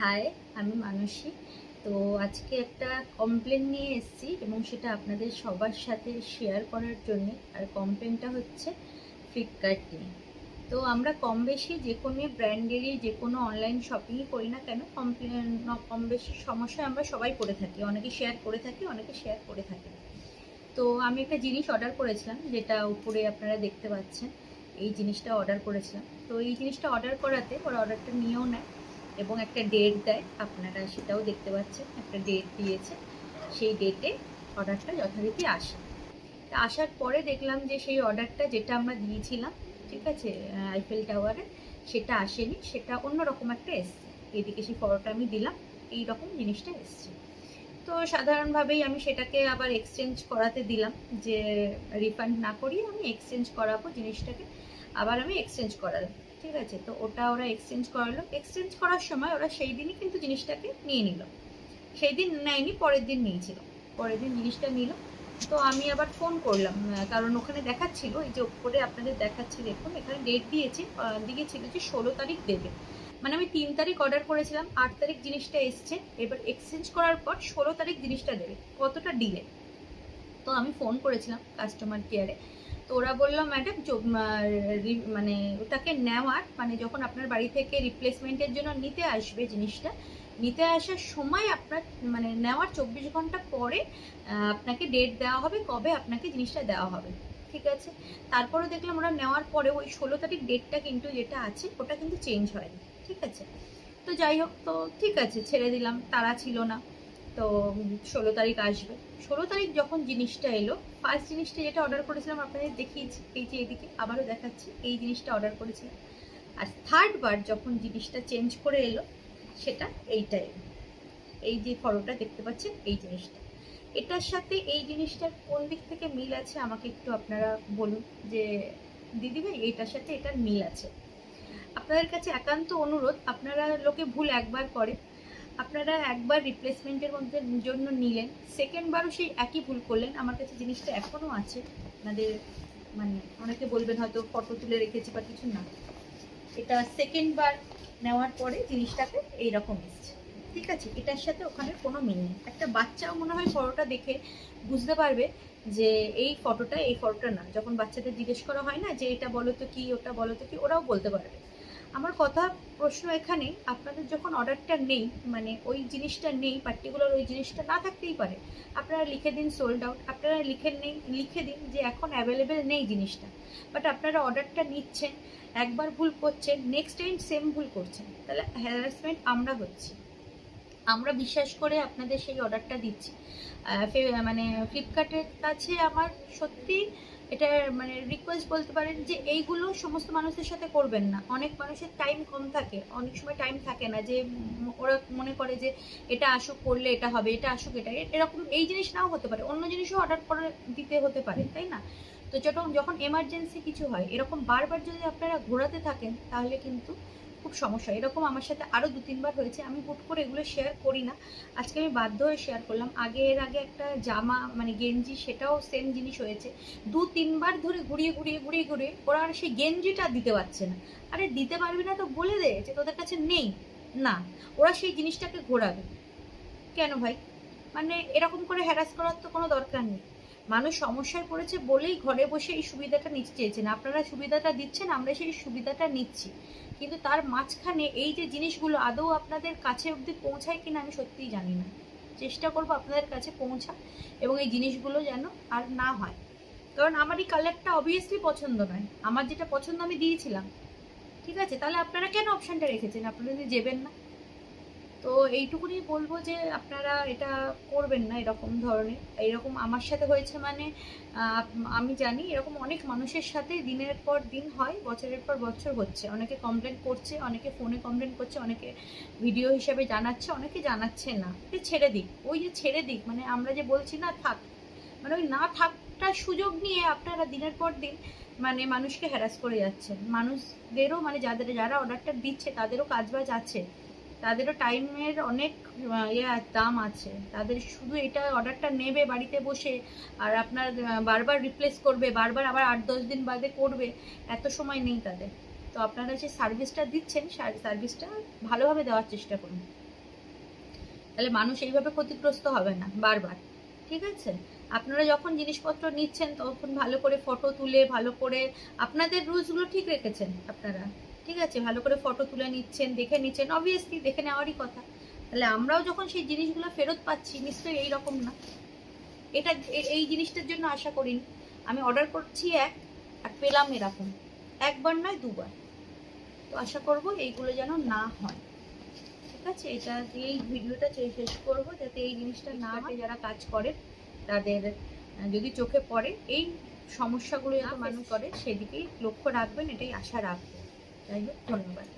High আমি মানসী। তো আজকে একটা কমপ্লেন নিয়ে এসেছি এবং সেটা আপনাদের সবার সাথে শেয়ার করার জন্য। আর কমপ্লেনটা হচ্ছে ফ্লিপকার্ট নিয়ে। তো আমরা কম বেশি যে কোনো ব্র্যান্ডেরই যে কোনো অনলাইন শপিংই করি না কেন কমপ্লেন কম বেশি সমস্যায় আমরা সবাই করে থাকি। অনেকে শেয়ার করে থাকি, অনেকে শেয়ার করে থাকে। তো আমি একটা জিনিস অর্ডার করেছিলাম, যেটা উপরে আপনারা দেখতে পাচ্ছেন। এই জিনিসটা অর্ডার করেছিলাম। তো এই জিনিসটা অর্ডার করাতে ওরা অর্ডারটা নিয়েও নেয়। এবং একটা ডেট দেয়, আপনারা সেটাও দেখতে পাচ্ছেন, একটা ডেট দিয়েছে, সেই ডেটে অর্ডারটা যথারীতি আসে। আসার পরে দেখলাম যে সেই অর্ডারটা যেটা আমরা দিয়েছিলাম, ঠিক আছে আইফেল টাওয়ারে সেটা আসেনি, সেটা অন্যরকম একটা এসছে। এদিকে সেই ফটোটা আমি দিলাম, এই রকম জিনিসটা এসছে। তো সাধারণভাবেই আমি সেটাকে আবার এক্সচেঞ্জ করাতে দিলাম, যে রিফান্ড না করিয়ে আমি এক্সচেঞ্জ করাবো জিনিসটাকে, আবার আমি এক্সচেঞ্জ করালাম। ঠিক আছে, তো ওটা ওরা এক্সচেঞ্জ করালো। এক্সচেঞ্জ করার সময় ওরা সেই দিনই কিন্তু জিনিসটাকে নিয়ে নিল। সেই দিন নেয়নি, পরের দিন নিয়েছিল। পরের দিন জিনিসটা নিল। তো আমি আবার ফোন করলাম কারণ ওখানে দেখাচ্ছিল, এই যে ওপরে আপনাদের দেখাচ্ছি দেখুন, এখানে ডেট দিয়েছে দিয়েছিল যে ষোলো তারিখ দেবে। মানে আমি তিন তারিখ অর্ডার করেছিলাম, আট তারিখ জিনিসটা এসছে, এবার এক্সচেঞ্জ করার পর ষোলো তারিখ জিনিসটা দেবে। কতটা ডিলে তো আমি ফোন করেছিলাম কাস্টমার কেয়ারে তো ওরা বলল ম্যাডাম মানে ওটাকে নেওয়ার মানে যখন আপনার বাড়ি থেকে রিপ্লেসমেন্টের জন্য নিতে আসবে জিনিসটা, নিতে আসার সময় আপনার মানে নেওয়ার চব্বিশ ঘণ্টা পরে আপনাকে ডেট দেওয়া হবে, কবে আপনাকে জিনিসটা দেওয়া হবে। ঠিক আছে? তারপরে দেখলাম ওরা নেওয়ার পরে ওই ষোলো তারিখ ডেটটা কিন্তু যেটা আছে, ওটা কিন্তু চেঞ্জ হয়নি। ঠিক আছে? তো যাই হোক, তো ঠিক আছে, ছেড়ে দিলাম, তারা ছিল না। তো ষোলো তারিখ আসবে। ষোলো তারিখ যখন জিনিসটা এলো ফার্স্ট জিনিসটা যেটা অর্ডার করেছিলাম, আপনাদের দেখিয়েছি, এই যে এদিকে আবারও দেখাচ্ছি, এই জিনিসটা অর্ডার করেছিলাম আর থার্ড বার যখন জিনিসটা চেঞ্জ করে এলো, সেটা এইটা এলো। এই যে ফটোটা দেখতে পাচ্ছেন, এই জিনিসটা। এটার সাথে এই জিনিসটার কোন দিক থেকে মিল আছে, আমাকে একটু আপনারা বলুন যে, দিদিভাই এইটার সাথে এটার মিল আছে। আপনাদের কাছে একান্ত অনুরোধ, আপনারা লোকে ভুল একবার করে আপনারা একবার রিপ্লেসমেন্টের মধ্যে জন্য নিলেন। সেকেন্ড বারও সেই একই ভুল করলেন। আমার কাছে জিনিসটা এখনও আছে। আপনাদের মানে অনেকে বলবেন হয়তো ফটো তুলে রেখেছি বা কিছু না। এটা সেকেন্ডবার নেওয়ার পরে জিনিসটাকে এইরকম এসছে। ঠিক আছে, এটার সাথে ওখানে কোনো মিল নেই। একটা বাচ্চাও মনে হয় ফটোটা দেখে বুঝতে পারবে যে এই ফটোটা এই ফটোটা না। যখন বাচ্চাদের জিজ্ঞেস করা হয় না যে এটা বলো তো কি, ওটা বলো তো কি, ওরাও বলতে পারবে। আমার কথা প্রশ্ন এখানে, আপনাদের যখন অর্ডারটা নেই মানে ওই জিনিসটা নেই পার্টিকুলার ওই জিনিসটা না থাকতেই পারে, আপনারা লিখে দিন সোল্ড আউট আপনারা লিখে নেই, লিখে দিন যে এখন অ্যাভেলেবেল নেই জিনিসটা। বাট আপনারা অর্ডারটা নিচ্ছেন, একবার ভুল করছেন নেক্সট টাইম সেম ভুল করছেন, তাহলে হ্যারাসমেন্ট আমরা হচ্ছি। আমরা বিশ্বাস করে আপনাদের সেই অর্ডারটা দিচ্ছি। মানে ফ্লিপকার্টের কাছে আমার সত্যি এটা মানে রিকোয়েস্ট বলতে পারেন যে এইগুলো সমস্ত মানুষের সাথে করবেন না। অনেক মানুষের টাইম কম থাকে। অনেক সময় টাইম থাকে না যে ওরা মনে করে যে এটা আসুক, করলে এটা হবে, এটা আসুক, এটা এরকম এই জিনিস নাও হতে পারে। অন্য জিনিসও অর্ডার করে দিতে হতে পারে, তাই না? তো যখন যখন এমার্জেন্সি কিছু হয়, এরকম বারবার যদি আপনারা ঘোরাতে থাকেন, তাহলে কিন্তু খুব সমস্যা। এরকম আমার সাথে আরও দু, তিনবার হয়েছে। আমি হুট করে এগুলো শেয়ার করি না। আজকে আমি বাধ্য হয়ে শেয়ার করলাম। আগে এর আগে একটা জামা মানে গেঞ্জি, সেটাও সেম জিনিস হয়েছে। দু, তিনবার ধরে ঘুরিয়ে ঘুরিয়ে ঘুরিয়ে ঘুরিয়ে ওরা আর সেই গেঞ্জিটা দিতে পারছে না। আরে দিতে পারবি না তো বলে দে যে তোদের কাছে নেই। না, ওরা সেই জিনিসটাকে ঘোরাবে। কেন ভাই? মানে এরকম করে হ্যারাস করার তো কোনো দরকার নেই। মানুষ সমস্যায় পড়েছে বলেই ঘরে বসে এই সুবিধাটা নিতে চেয়েছেন। আপনারা সুবিধাটা দিচ্ছেন, আমরা সেই সুবিধাটা নিচ্ছি। কিন্তু তার মাঝখানে এই যে জিনিসগুলো আদৌ আপনাদের কাছে অবধি পৌঁছায় কিনা আমি সত্যিই জানি না। চেষ্টা করব আপনাদের কাছে পৌঁছা এবং এই জিনিসগুলো যেন আর না হয়। কারণ আমার এই কালারটা অবভিয়াসলি পছন্দ নয়। আমার যেটা পছন্দ আমি দিয়েছিলাম। ঠিক আছে? তাহলে আপনারা কেন অপশানটা রেখেছেন? আপনারা যদি দেবেন না। তো এইটুকুনি বলব যে আপনারা এটা করবেন না এরকম ধরনের। এরকম আমার সাথে হয়েছে মানে আমি জানি এরকম অনেক মানুষের সাথে দিনের পর দিন হয়, বছরের পর বছর হচ্ছে। অনেকে কমপ্লেন করছে, অনেকে ফোনে কমপ্লেন করছে, অনেকে ভিডিও হিসাবে জানাচ্ছে, অনেকে জানাচ্ছে না। যে ছেড়ে দিক। ওই যে ছেড়ে দিক মানে আমরা যে বলছি না থাক মানে ওই না থাকটার সুযোগ নিয়ে আপনারা দিনের পর দিন মানে মানুষকে হ্যারাস করে যাচ্ছেন। মানুষদেরও মানে যাদের, যারা অর্ডারটা দিচ্ছে, তাদেরও কাজবাজ আছে। তাদেরও টাইমের অনেক ইয়ে দাম আছে। তাদের শুধু এটা অর্ডারটা নেবে বাড়িতে বসে, আর আপনার বারবার রিপ্লেস করবে, বারবার আবার আট দশ দিন বাদে করবে, এত সময় নেই তাদের। তো আপনারা যে সার্ভিসটা দিচ্ছেন সার্ভিসটা ভালোভাবে দেওয়ার চেষ্টা করুন। তাহলে মানুষ এইভাবে ক্ষতিগ্রস্ত হবে না, বারবার। ঠিক আছে? আপনারা যখন জিনিসপত্র নিচ্ছেন, তখন ভালো করে ফটো তুলে, ভালো করে আপনাদের রুলসগুলো ঠিক রেখেছেন আপনারা। ঠিক আছে ভালো করে ফটো তুলে নিচ্ছেন দেখে নিচ্ছেন অবভিয়াসলি দেখে নেওয়ারই কথা। তাহলে আমরাও যখন সেই জিনিসগুলো ফেরত পাচ্ছি নিশ্চয়ই এই রকম না। এটা এই জিনিসটার জন্য আশা করিনি। আমি অর্ডার করছি এক আর পেলাম এরকম। একবার নয় দুবার। তো আশা করব এইগুলো যেন না হয়। ঠিক আছে এটা এই ভিডিওটা শেষ করব যাতে এই জিনিসটা না হয়। যারা কাজ করে তাদের যদি চোখে পড়ে এই সমস্যাগুলো মানুষ করে সেদিকেই লক্ষ্য রাখবেন এটাই আশা রাখব। যাই হোক ধন্যবাদ।